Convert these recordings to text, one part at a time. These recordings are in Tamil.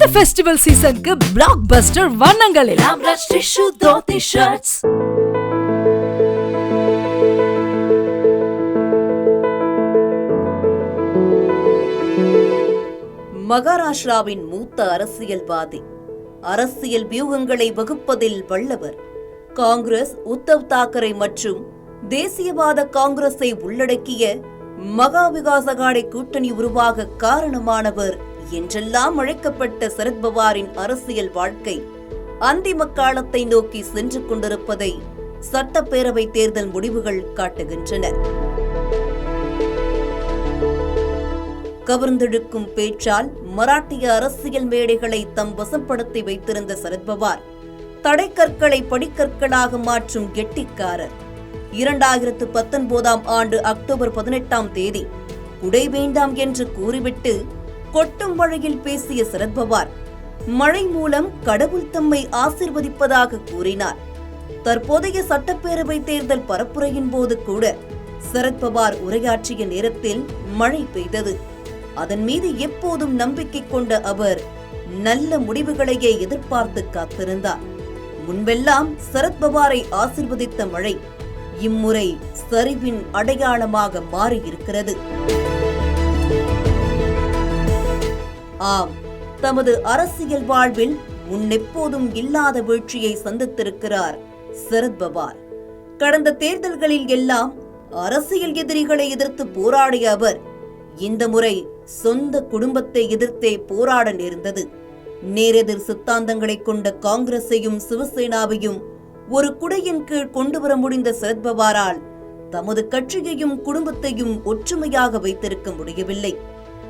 இந்த ஃபெஸ்டிவல் சீசனுக்கு பிளாக் பஸ்டர் வண்ணங்களில். மகாராஷ்டிராவின் மூத்த அரசியல்வாதி. அரசியல் வியூகங்களை வகுப்பதில் வல்லவர். காங்கிரஸ் உத்தவ் தாக்கரே மற்றும் தேசியவாத காங்கிரஸை உள்ளடக்கிய மகா விகாசகாடை கூட்டணி உருவாக காரணமானவர் என்றெல்லாம் அழைக்கப்பட்ட சரத்பவாரின் அரசியல் வாழ்க்கை அந்திம காலத்தை நோக்கி சென்று கொண்டிருப்பதை சட்டப்பேரவை தேர்தல் முடிவுகள் காட்டுகின்றன. கவர்ந்தெழுக்கும் பேச்சால் மராட்டிய அரசியல் மேடைகளை தம் வசப்படுத்தி வைத்திருந்த சரத்பவார் தடைக்கற்களை படிக்கற்களாக மாற்றும் கெட்டிக்காரர். இரண்டாயிரத்து பத்தொன்பதாம் ஆண்டு அக்டோபர் பதினெட்டாம் தேதி குடை வேண்டாம் என்று கூறிவிட்டு கொட்டும் மழையில் பேசிய சரத்பவார் மழை மூலம் கடவுள் தம்மை ஆசிர்வதிப்பதாக கூறினார். தற்போதைய சட்டப்பேரவை தேர்தல் பரப்புரையின் போது கூட சரத்பவார் உரையாற்றிய நேரத்தில் மழை பெய்தது. அதன் மீது எப்போதும் நம்பிக்கை கொண்ட அவர் நல்ல முடிவுகளையே எதிர்பார்த்து காத்திருந்தார். முன்பெல்லாம் சரத்பவாரை ஆசிர்வதித்த மழை இம்முறை சரிவின் அடையாளமாக மாறியிருக்கிறது. ஆம். தமது அரசியல் வாழ்வில் முன்னெப்போதும் இல்லாத வீழ்ச்சியை சந்தித்திருக்கிறார் சரத்பவார் கடந்த தேர்தல்களில் எல்லாம் அரசியல் எதிரிகளை எதிர்த்து போராடிய அவர் இந்த முறை சொந்த குடும்பத்தை எதிர்த்தே போராட நேர்ந்தது. நேரெதிர் சித்தாந்தங்களை கொண்ட காங்கிரஸையும் சிவசேனாவையும் ஒரு குடையின் கீழ் கொண்டு வர முடிந்த சரத்பவாரால் தமது கட்சியையும் குடும்பத்தையும் ஒற்றுமையாக வைத்திருக்க முடியவில்லை.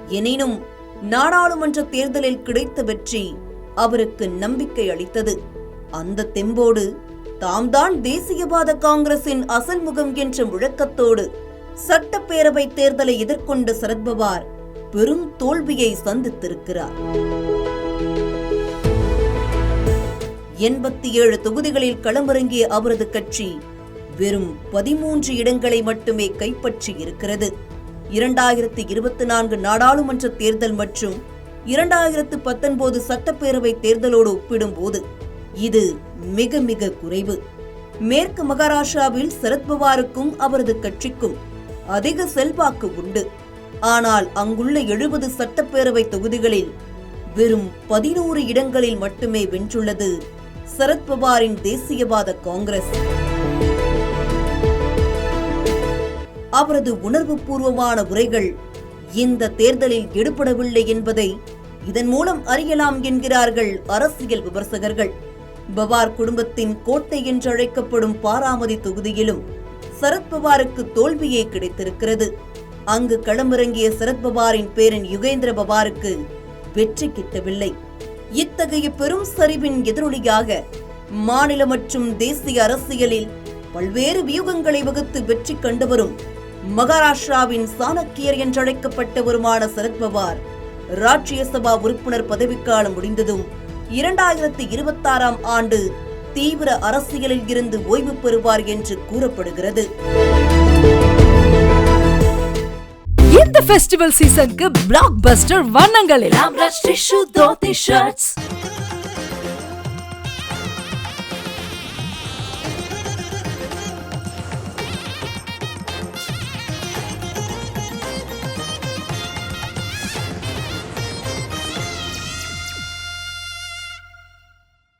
எனினும் நாடாளுமன்ற தேர்தலில் கிடைத்த வெற்றி அவருக்கு நம்பிக்கை அளித்தது. அந்த தெம்போடு தாம்தான் தேசியவாத காங்கிரசின் அசல் முகம் என்ற முழக்கத்தோடு சட்டப்பேரவை தேர்தலை எதிர்கொண்ட சரத்பவார் பெரும் தோல்வியை சந்தித்திருக்கிறார். எண்பத்தி ஏழு தொகுதிகளில் களமிறங்கிய அவரது கட்சி வெறும் பதிமூன்று இடங்களை மட்டுமே கைப்பற்றி இருக்கிறது இரண்டாயிரத்து இருபத்தி நான்கு நாடாளுமன்ற தேர்தல் மற்றும் இரண்டாயிரத்து பத்தொன்பது சட்டப்பேரவை தேர்தலோடு ஒப்பிடும்போது இது மிக மிக குறைவு. மேற்கு மகாராஷ்டிராவில் சரத்பவாருக்கும் அவரது கட்சிக்கும் அதிக செல்வாக்கு உண்டு. ஆனால் அங்குள்ள எழுபது சட்டப்பேரவை தொகுதிகளில் வெறும் பதினோரு இடங்களில் மட்டுமே வென்றுள்ளது சரத்பவாரின் தேசியவாத காங்கிரஸ். அவரது உணர்வுபூர்வமான உரைகள் இந்த தேர்தலில் எடுபடவில்லை என்பதை இதன் மூலம் அறியலாம் என்கிறார்கள் அரசியல் விமர்சகர்கள். பவார் குடும்பத்தின் கோட்டை என்றழைக்கப்படும் பாராமதி தொகுதியிலும் சரத்பவாருக்கு தோல்வியே கிடைத்திருக்கிறது. அங்கு களமிறங்கிய சரத்பவாரின் பேரன் யுகேந்திர பவாருக்கு வெற்றி கிட்டவில்லை. இத்தகைய பெரும் சரிவின் எதிரொலியாக மாநில மற்றும் தேசிய அரசியலில் பல்வேறு வியூகங்களை வகுத்து வெற்றி கண்டவரும் மகாராஷ்டிராவின் சாணக்கியர் என்றழைக்கப்பட்டவருமான சரத்பவார் ராஜ்யசபா உறுப்பினர் பதவிக்காலம் முடிந்ததும் இரண்டாயிரத்தி இருபத்தாறாம் ஆண்டு தீவிர அரசியலில் இருந்து ஓய்வு பெறுவார் என்று கூறப்படுகிறது. இந்த ஃபெஸ்டிவல் சீசனுக்கு பிளாக் பஸ்டர் வண்ணங்களில்